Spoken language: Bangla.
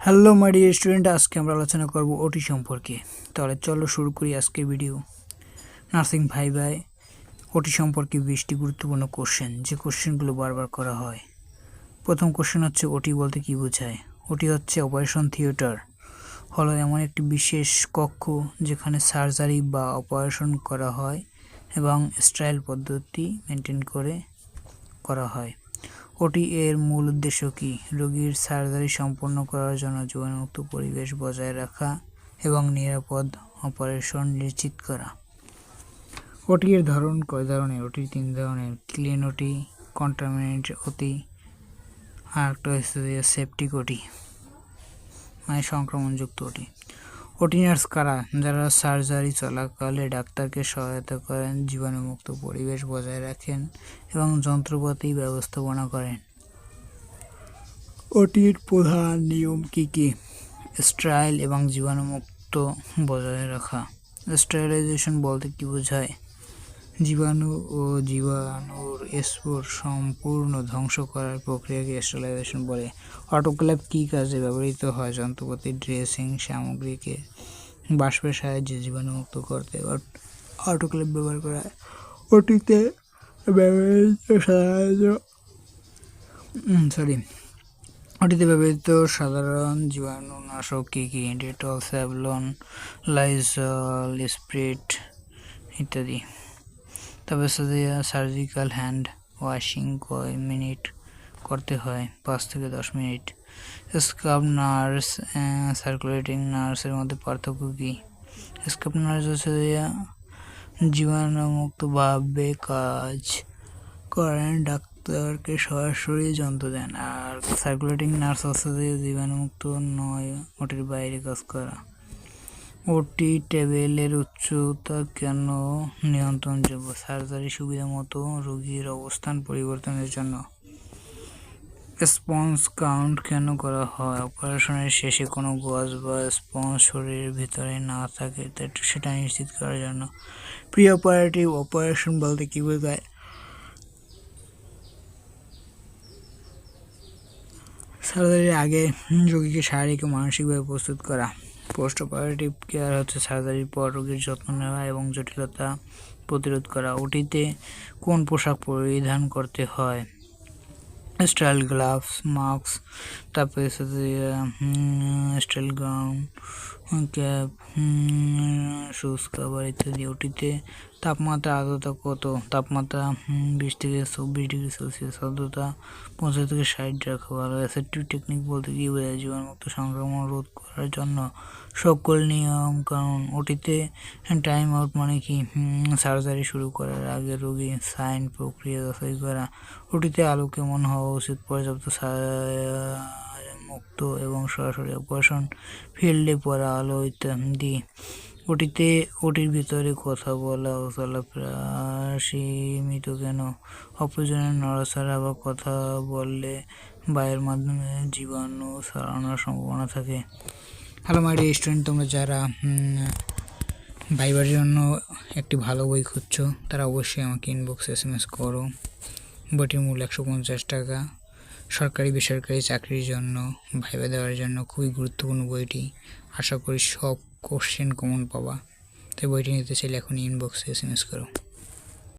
হ্যালো মাই ডিয়ার স্টুডেন্ট আজকে আমরা আলোচনা করব ওটি সম্পর্কে। তাহলে চলো শুরু করি আজকের ভিডিও নার্সিং ভাই ভাই ওটি সম্পর্কে বিশটি গুরুত্বপূর্ণ কোশ্চেন যে কোশ্চেনগুলো বারবার করা হয়। প্রথম কোশ্চেন হচ্ছে ওটি বলতে কি বোঝায়? ওটি হচ্ছে অপারেশন থিয়েটার হলো এমন একটি বিশেষ কক্ষ যেখানে সার্জারি বা অপারেশন করা হয় এবং স্টাইল পদ্ধতি মেনটেন করে, করা হয়। ওটি এর মূল উদ্দেশ্য কী? রোগীর সার্জারি সম্পন্ন করার জন্য জীবাণুমুক্ত পরিবেশ বজায় রাখা এবং নিরাপদ অপারেশন নিশ্চিত করা। ওটি এর ধরন কয় ধরনের? ওটি তিন ধরনের। ক্লিন ওটি, কন্টামিনেন্ট ওটি, আর একটা সেপটিক ওটি মানে সংক্রমণযুক্ত ওটি। ওটি নার্স কারা? যারা সার্জারি চলাকালে ডাক্তারকে সহায়তা করেন, জীবাণুমুক্ত পরিবেশ বজায় রাখেন এবং যন্ত্রপাতি ব্যবস্থাপনা করেন। ওটির প্রধান নিয়ম কি কি? স্টাইল এবং জীবাণুমুক্ত বজায় রাখা। স্টাইলাইজেশন বলতে কি বোঝায়? জীবাণু ও জীবাণুর স্পোর সম্পূর্ণ ধ্বংস করার প্রক্রিয়াকে স্টেলাইজেশন বলে। অটোক্লেভ কী কাজে ব্যবহৃত হয় যন্ত্রপাতি, ড্রেসিং সামগ্রীকে বাষ্পের সাহায্যে জীবাণুমুক্ত করতে? অটোক্লেভ ব্যবহার করা হয় ওটিতে ব্যবহৃত সাহায্য সরি ওটিতে ব্যবহৃত সাধারণ জীবাণুনাশক কী কী? ডেটল, স্যাভলন লাইজল স্প্রিট ইত্যাদি। তবে সার্জিক্যাল হ্যান্ড ওয়াশিং কয় মিনিট করতে হয়, পাঁচ থেকে দশ মিনিট। স্কাব নার্স সার্কুলেটিং নার্সের মধ্যে পার্থক্য কী? স্কাব নার্স হচ্ছে জীবাণুমুক্তভাবে কাজ করেন ডাক্তারকে সরাসরি যন্ত্র দেন। আর সার্কুলেটিং নার্স হচ্ছে জীবাণুমুক্ত নয়, ওটির বাইরে কাজ করা। ওটি টেবিলের উচ্চতা কেন নিয়ন্ত্রণযোগ্য সার্জারি সুবিধা মতো রোগীর অবস্থান পরিবর্তনের জন্য। স্পঞ্জ কাউন্ট কেন করা হয়? অপারেশনের শেষে কোনো গজ বা স্পঞ্জ শরীরের ভিতরে না থাকে সেটা নিশ্চিত করার জন্য। প্রি অপারেটিভ অপারেশন বলতে কী বোঝায়? সার্জারির আগে রোগীকে শারীরিক ও মানসিকভাবে প্রস্তুত করা। পোস্ট অপারেটিভ কেয়ার হচ্ছে সার্জারির পর রোগীর যত্ন নেওয়া এবং জটিলতা প্রতিরোধ করা। ওটিতে কোন পোশাক পরিধান করতে হয়? স্টাইল গ্লাভস মাস্ক তারপরে sterile gown cap shoe cover ইত্যাদি ওটিতে তাপমাত্রা আর্দ্রতা কত? তাপমাত্রা বিশ থেকে চব্বিশ ডিগ্রি সেলসিয়াস আর্দ্রতা পঞ্চাশ থেকে ষাট রাখা ভালো অ্যাসেপ্টিভ টেকনিক বলতে কী বোঝায়? জীবাণুমুক্ত সংক্রমণ রোধ করার জন্য সকল নিয়ম কারণ ওটিতে টাইম আউট মানে কি? সার্জারি শুরু করার আগে রোগী সাইন প্রক্রিয়া যাচাই করা। ওটিতে আলো কেমন হওয়া উচিত? পর্যাপ্ত মুক্ত এবং সরাসরি অপারেশন ফিল্ডে পড়া আলো ইত্যাদি ওটিতে, ওটির ভিতরে কথা বলা ও চলাফেরা সীমিত কেন? অপ্রয়োজনীয় নড়াচড়া বা কথা বললে বায়ুর মাধ্যমে জীবাণু ছড়ানোর সম্ভাবনা থাকে। হ্যালো মাই স্টুডেন্ট, তোমরা যারা ভাইবার জন্য একটি ভালো বই খুঁজছো, তারা অবশ্যই আমাকে ইনবক্স এস এম এস করো। বইটির মূল্য একশো পঞ্চাশ টাকা। সরকারি, বেসরকারি চাকরির জন্য ভাইবা দেওয়ার জন্য খুবই গুরুত্বপূর্ণ বইটি। আশা করি সব কোশ্চেন কমন পাবা। তো বইটি নিতে চাইলে এখন ইনবক্সে এস এম এস করো।